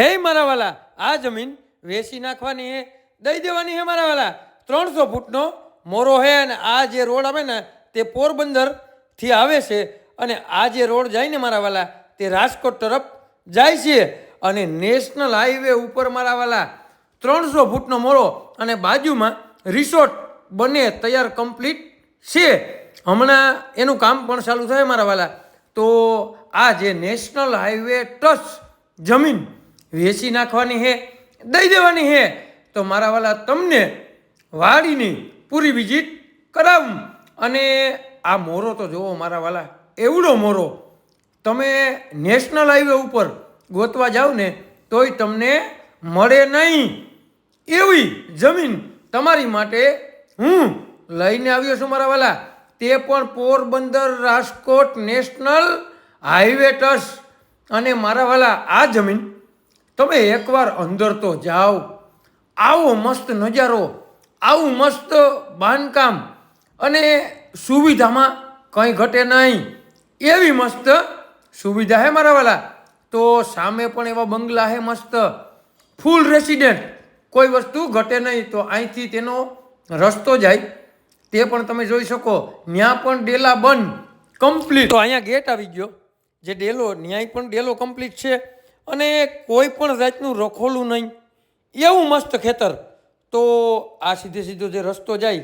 હે મારા વાલા, આ જમીન વેચી નાખવાની હે, દઈ દેવાની હે મારા વાલા. ત્રણસો ફૂટનો મોરો હે અને આ જે રોડ આવે ને, તે પોરબંદરથી આવે છે અને આ જે રોડ જાય ને મારા વાલા, તે રાજકોટ તરફ જાય છે. અને નેશનલ હાઈવે ઉપર મારા વાલા, ત્રણસો ફૂટનો મોરો અને બાજુમાં રિસોર્ટ બને તૈયાર કમ્પ્લીટ છે. હમણાં એનું કામ પણ ચાલુ થાય મારા વાલા. તો આ જે નેશનલ હાઈવે ટચ જમીન વેચી નાખવાની હે, દઈ દેવાની હે, તો મારા વાલા તમને વાડીની પૂરી વિઝિટ કરાવું. અને આ મોરો તો જુઓ મારા વાલા, એવડો મોરો. તમે નેશનલ હાઈવે ઉપર ગોતવા જાઓ ને, તોય તમને મળે નહીં. એવી જમીન તમારી માટે હું લઈને આવ્યો છું મારા વાલા. તે પણ પોરબંદર રાજકોટ નેશનલ હાઈવે ટસ અને મારા વાલા, આ જમીન તમે એકવાર અંદર તો જાઓ. આવો મસ્ત નજારો, આવું મસ્ત બાંધકામ અને સુવિધામાં કંઈ ઘટે નહીં. એવી મસ્ત સુવિધા હે મારા વાલા. તો સામે પણ એવા બંગલા હે મસ્ત. ફૂલ રેસિડેન્ટ કોઈ વસ્તુ ઘટે નહીં તો અહીંથી તેનો રસ્તો જાય. તે પણ તમે જોઈ શકો. ત્યાં પણ ડેલા બંધ. કમ્પ્લીટ તો અહીંયા ગેટ આવી ગયો. જે ડેલો, ન્યાય પણ ડેલો કમ્પ્લીટ છે. અને કોઈ પણ જાતનું રખોલું નહીં. એવું મસ્ત ખેતર. તો આ સીધે સીધો જે રસ્તો જાય,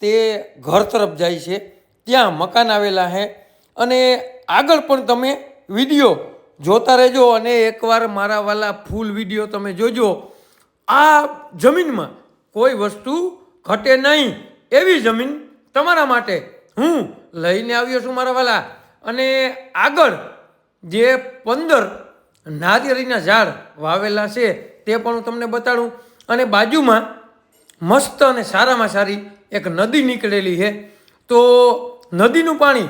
તે ઘર તરફ જાય છે. ત્યાં મકાન આવેલા છે અને આગળ પણ તમે વીડિયો જોતા રહેજો અને એકવાર મારા વાલા ફૂલ વીડિયો તમે જોજો. આ જમીનમાં કોઈ વસ્તુ ઘટે નહીં. એવી જમીન તમારા માટે હું લઈને આવ્યો છું મારા વાલા. અને આગળ જે પંદર નારિયેળીના ઝાડ વાવેલા છે તે પણ હું તમને બતાડું. અને બાજુમાં મસ્ત અને સારામાં સારી એક નદી નીકળેલી છે. તો નદીનું પાણી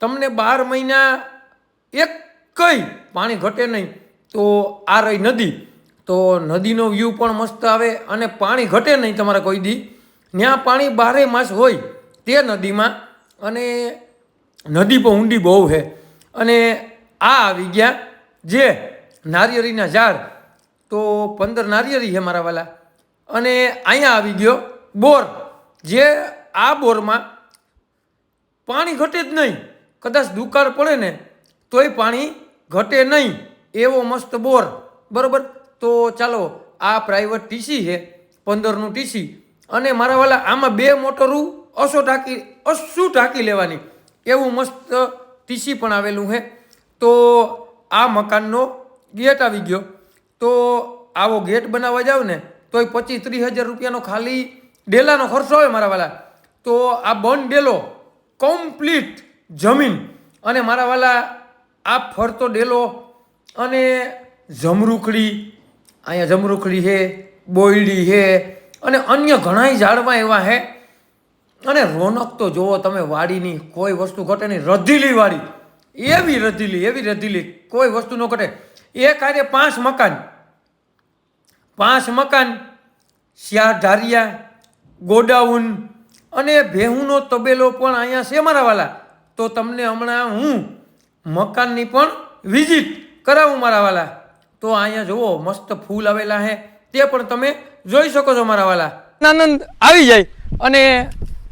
તમને બાર મહિના એક કઈ પાણી ઘટે નહીં. તો આ રહી નદી. તો નદીનો વ્યૂ પણ મસ્ત આવે અને પાણી ઘટે નહીં તમારા કોઈ દી. ત્યાં પાણી બારે માસ હોય તે નદીમાં અને નદી પણ ઊંડી બહુ છે. અને આ આવી ગયા. જે નારિયેળીના ઝાડ, તો પંદર નારિયેળી છે મારા વાલા. અને અહીંયા આવી ગયો બોર, જે આ બોરમાં પાણી ઘટે જ નહીં. કદાચ દુકાળ પડે ને, તોય પાણી ઘટે નહીં. એવો મસ્ત બોર. બરાબર? તો ચાલો, આ પ્રાઇવેટ ટીસી છે, પંદરનું ટીસી અને મારા વાલા, આમાં બે મોટરું અસો ટાંકી અસું ટાંકી લેવાની. એવું મસ્ત ટીસી પણ આવેલું છે. તો આ મકાનનો ગેટ આવી ગયો. તો આવો ગેટ બનાવવા જાવ ને એ પચીસ ત્રીસ હજાર રૂપિયાનો ખાલી ડેલાનો ખર્ચો હોય મારા વાલા. તો આ બન ડેલો કમ્પ્લીટ જમીન. અને મારા વાલા, આ ફરતો ડેલો અને જમરૂખડી, અહીંયા જમરૂખડી છે બોયડી છે અને અન્ય ઘણાય ઝાડવા એવા છે અને રોનક તો જુઓ તમે, વાડીની કોઈ વસ્તુ ઘટે નહીં, રધીલી વાડી. એવી રધીલી એવી રધીલી, કોઈ વસ્તુ ન ઘટે. એ કાર્ય પાંચ મકાન. પાંચ મકાન શિયા ધારિયા, ગોડાઉન અને ભેહુંનો તબેલો પણ અહીંયા છે મારા વાલા. તો તમને હમણાં હું મકાનની પણ વિઝિટ કરાવું મારા વાલા. તો અહીંયા જુઓ, મસ્ત ફૂલ આવેલા છે તે પણ તમે જોઈ શકો છો મારા વાલા. આનંદ આવી જાય અને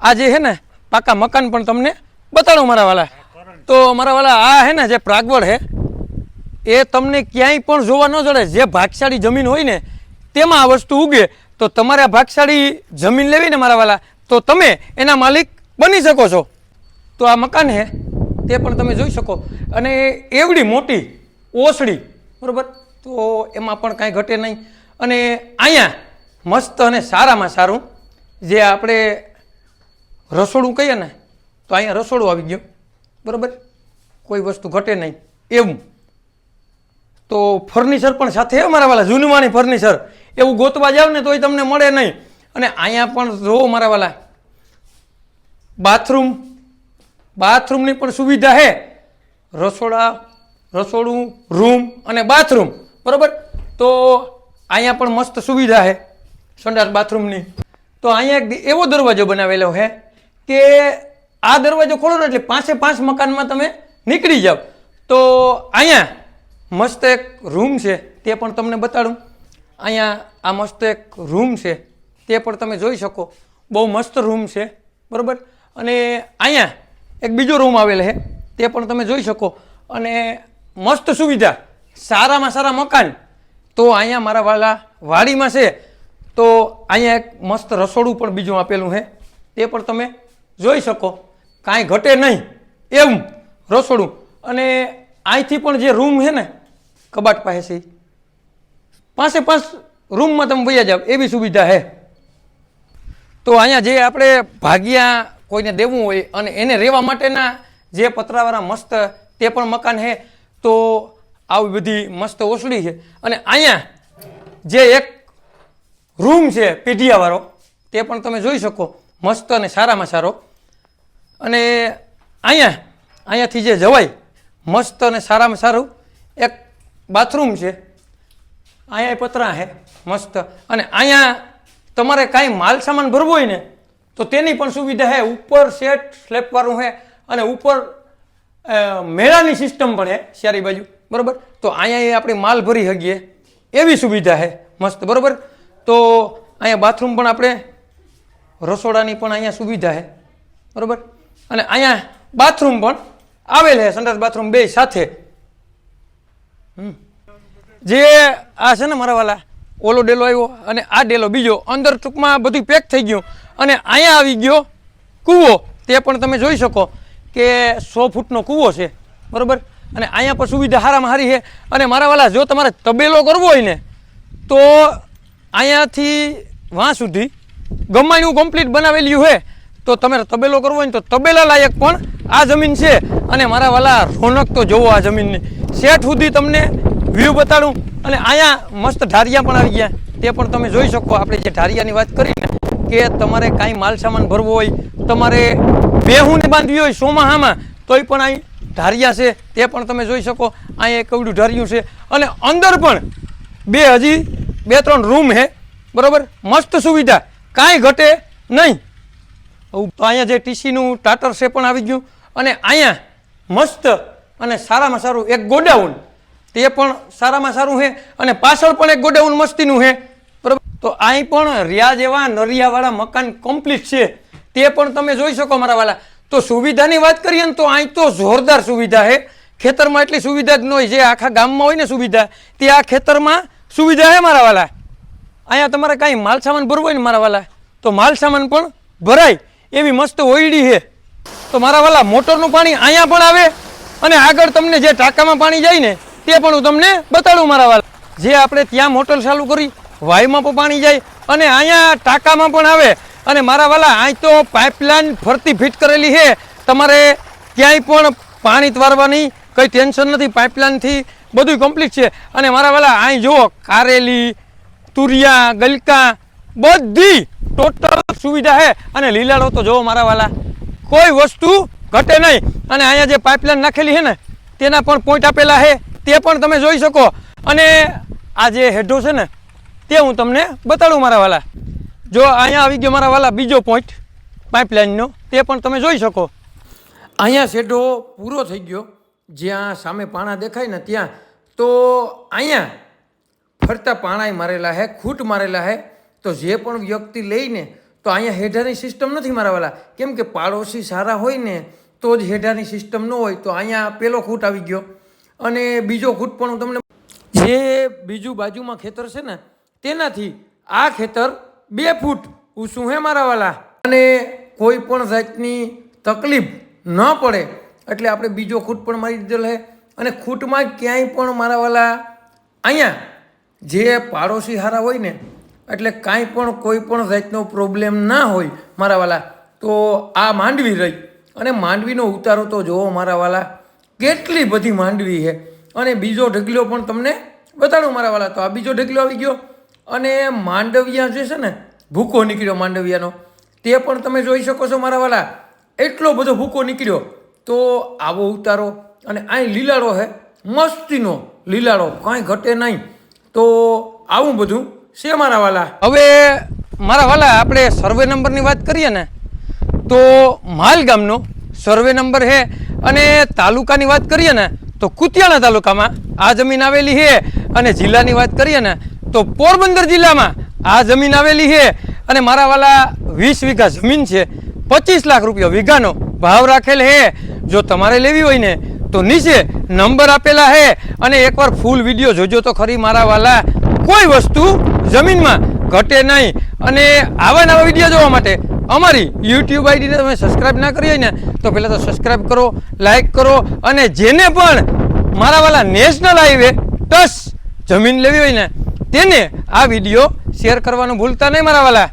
આજે છે ને પાકા મકાન પણ તમને બતાડો મારા વાલા. તો મારા વાલા આ છે ને જે પ્રાગવડ છે એ તમને ક્યાંય પણ જોવા ન જડે. જે ભાગશાળી જમીન હોય ને, તેમાં આ વસ્તુ ઉગે. તો તમારે આ ભાગશાળી જમીન લેવી ને મારા વાલા, તો તમે એના માલિક બની શકો છો. તો આ મકાન છે તે પણ તમે જોઈ શકો. અને એવડી મોટી ઓસડી બરાબર? તો એમાં પણ કાંઈ ઘટે નહીં. અને અહીંયા મસ્ત અને સારામાં સારું, જે આપણે રસોડું કહીએ ને, તો અહીંયા રસોડું આવી ગયું. બરોબર? કોઈ વસ્તુ ઘટે નહીં. એવું. તો ફર્નિચર પણ સાથે મારા વાલા, જૂનવાણી ફર્નિચર. એવું ગોતવા જાવ ને તોય તમને મળે નહીં. અને અહીંયા પણ જોવો મારા વાલા, બાથરૂમ, બાથરૂમની પણ સુવિધા છે રસોડા, રસોડું, રૂમ અને બાથરૂમ. બરાબર? તો અહીંયા પણ મસ્ત સુવિધા છે સંડાસ બાથરૂમની. તો અહીંયા એક એવો દરવાજો બનાવેલો છે કે આ દરવાજો ખોલો ને એટલે પાંચે પાંચ મકાનમાં તમે નીકળી જાઓ. તો અહીંયા મસ્ત એક રૂમ છે, તે પણ તમને બતાડું. અહીંયા આ મસ્ત એક રૂમ છે, તે પણ તમે જોઈ શકો. બહુ મસ્ત રૂમ છે, બરાબર? અને અહીંયા એક બીજો રૂમ આવેલ છે, તે પણ તમે જોઈ શકો. અને મસ્ત સુવિધા, સારામાં સારા મકાન. તો અહીંયા મારા વાલા વાડીમાં છે, તો અહીંયા એક મસ્ત રસોડું પણ બીજું આપેલું છે, તે પણ તમે જોઈ શકો. કાંઈ ઘટે નહીં. એમ રસોડું. અને અહીંથી પણ જે રૂમ છે ને, કબાટ પાસે પાસે પાંચ રૂમમાં તમે વૈયા જાઓ, એવી સુવિધા છે. તો અહીંયા જે આપણે ભાગ્યા કોઈને દેવું હોય અને એને રહેવા માટેના જે પતરાવાળા મસ્ત તે પણ મકાન છે, તો આવી બધી મસ્ત ઓસડી છે. અને અહીંયા જે એક રૂમ છે, પેઢિયાવાળો, તે પણ તમે જોઈ શકો. મસ્ત અને સારામાં સારો. અને અહીંયા, અહીંયાથી જે જવાય, મસ્ત અને સારામાં સારું, એક બાથરૂમ છે. અહીંયા પતરા છે મસ્ત. અને અહીંયા તમારે કાંઈ માલ સામાન ભરવો હોય ને, તો તેની પણ સુવિધા છે ઉપર સેટ સ્લેપવાળું છે અને ઉપર મેળાની સિસ્ટમ પણ છે ચારી બાજુ. બરાબર? તો અહીંયા આપણે માલ ભરી શકીએ. એવી સુવિધા છે મસ્ત, બરાબર? તો અહીંયા બાથરૂમ પણ આપણે, રસોડાની પણ અહીંયા સુવિધા છે બરાબર? અને અહીંયા બાથરૂમ પણ આવેલ છે, સંડાસ બાથરૂમ બે સાથે. જે આ છે ને મારા વાલા, ઓલો ડેલો આવ્યો અને આ ડેલો બીજો અંદર ટૂંકમાં બધું પેક થઈ ગયું અને અહીંયા આવી ગયો કૂવો. તે પણ તમે જોઈ શકો કે સો ફૂટનો કૂવો છે, બરાબર? અને અહીંયા પણ સુવિધા સારામાં સારી છે. અને મારા વાલા, જો તમારે તબેલો કરવો હોય ને, તો અહીંયાથી વાં સુધી ગમાણ્યું કમ્પ્લીટ બનાવેલું છે. તો તમારે તબેલો કરવો હોય તો તબેલા લાયક પણ આ જમીન છે. અને મારા વાલા રોનક તો જોવો આ જમીનને. શેઠ સુધી તમને વ્યૂ બતાડું. અને અહીંયા મસ્ત ઢારિયા પણ આવી ગયા. તે પણ તમે જોઈ શકો આપણે જે ઢારિયાની વાત કરીને કે તમારે કાંઈ માલ સામાન ભરવો હોય, તમારે બેહુંને બાંધવી હોય સોમાહામાં, તોય પણ અહીં ઢારિયા છે. તે પણ તમે જોઈ શકો. અહીંયા એક કવડું ઢારિયું છે. અને અંદર પણ બે હજી બે ત્રણ રૂમ છે બરાબર? મસ્ત સુવિધા. કાંઈ ઘટે નહીં. તો અહીંયા જે ટીસીનું ટાટર છે પણ આવી ગયું. અને અહીંયા મસ્ત અને સારામાં સારું એક ગોડાઉન. તે પણ સારામાં સારું છે અને પાછળ પણ એક ગોડાઉન મસ્તીનું છે બરાબર? તો અહીં પણ રિયા જેવા નરિયાવાળા મકાન કમ્પ્લીટ છે. તે પણ તમે જોઈ શકો મારા વાલા. તો સુવિધાની વાત કરીએ ને તો અહીં તો જોરદાર સુવિધા છે ખેતરમાં એટલી સુવિધા જ ન હોય જે આખા ગામમાં હોય ને સુવિધા, તે આ ખેતરમાં સુવિધા છે મારા વાલા. અહીંયા તમારે કાંઈ માલ સામાન ભરવો હોય ને મારા વાલા? તો માલ સામાન પણ ભરાય. એવી મસ્ત ઓયડી છે. તો મારા વાલા, મોટરનું પાણી અહીંયા પણ આવે અને આગળ તમને જે ટાંકામાં પાણી જાય ને, તે પણ હું તમને બતાડું મારા વાલા. જે આપણે ત્યાં મોટર ચાલુ કરી, વાયુમાં પણ પાણી જાય અને અહીંયા ટાંકામાં પણ આવે. અને મારા વાલા અહીં તો પાઇપલાઇન ફરતી ફિટ કરેલી છે. તમારે ક્યાંય પણ પાણી તવારવાની કંઈ ટેન્શન નથી પાઇપલાઇનથી બધું કમ્પ્લીટ છે. અને મારા વાલા અહીં જુઓ, કારેલી, તુરિયા, ગલકા, બધી ટોટલ સુવિધા છે અને લીલાડો તો જોવો મારા વાલા, કોઈ વસ્તુ ઘટે નહીં. અને અહીંયા જે પાઇપલાઇન નાખેલી છે ને, તેના પણ પોઈન્ટ આપેલા છે તે પણ તમે જોઈ શકો. અને આ જે હેડો છે ને, તે હું તમને બતાડું મારા વાલા. જો અહીંયા આવી ગયો મારા વાલા બીજો પોઈન્ટ પાઇપલાઇનનો તે પણ તમે જોઈ શકો. અહીંયા શેઢો પૂરો થઈ ગયો. જ્યાં સામે પાણા દેખાય ને ત્યાં, તો અહીંયા ફરતા પાણાય મારેલા હે, ખૂટ મારેલા હે. તો જે પણ વ્યક્તિ લઈને, તો અહીંયા હેઠાની સિસ્ટમ નથી મારાવાલા. કેમ કે પાડોશી સારા હોય ને, તો જ હેઠાની સિસ્ટમ ન હોય, તો અહીંયા પેલો ખૂટ આવી ગયો. અને બીજો ખૂટ પણ હું તમને જે બીજું બાજુમાં ખેતર છે ને, તેનાથી આ ખેતર બે ફૂટ ઊંચું હે મારાવાલા. અને કોઈ પણ જાતની તકલીફ ન પડે, એટલે આપણે બીજો ખૂટ પણ મારી દીધો હે અને ખૂટમાં ક્યાંય પણ મારા વાલા અહીંયા જે પાડોશી હારા હોય ને એટલે કાંઈ પણ કોઈ પણ જાતનો પ્રોબ્લેમ ના હોય મારા વાલા તો આ માંડવી રહી. અને માંડવીનો ઉતારો તો જોવો મારા વાલા કેટલી બધી માંડવી છે. અને બીજો ઢગલો પણ તમને બતાડું મારા વાલા તો આ બીજો ઢગલો આવી ગયો. અને માંડવિયા જે છે ને, ભૂકો નીકળ્યો માંડવિયાનો. તે પણ તમે જોઈ શકો છો મારા વાલા એટલો બધો ભૂકો નીકળ્યો. તો આવો ઉતારો, અને અહીં લીલાડો છે મસ્તીનો લીલાડો કાંઈ ઘટે નહીં. તો આવું બધું છે મારા વાલા? હવે મારા વાલા, આપણે સર્વે નંબરની વાત કરીએ ને, તો માલ ગામનો સર્વે નંબર છે અને તાલુકાની વાત કરીએ ને, તો કુતિયાણા તાલુકામાં આ જમીન આવેલી છે અને જિલ્લાની વાત કરીએ ને, તો પોરબંદર જિલ્લામાં આ જમીન આવેલી છે અને મારા વાલા વીસ વીઘા જમીન છે, પચીસ લાખ રૂપિયા વીઘાનો ભાવ રાખેલ છે જો તમારે લેવી હોય ને, તો નીચે નંબર આપેલા છે અને એકવાર ફૂલ વીડિયો જોજો તો ખરી મારા વાલા. કોઈ વસ્તુ જમીનમાં ઘટે નહીં. અને આવા નવા વીડિયો જોવા માટે અમારી યુટ્યુબ આઈડીને તમે સબસ્ક્રાઇબ ના કરી હોય ને, તો પહેલાં તો સબસ્ક્રાઇબ કરો લાઈક કરો, અને જેને પણ મારા વાલા નેશનલ હાઈવે ટસ જમીન લેવી હોય ને, તેને આ વીડિયો શેર કરવાનું ભૂલતા નહીં મારા વાલા.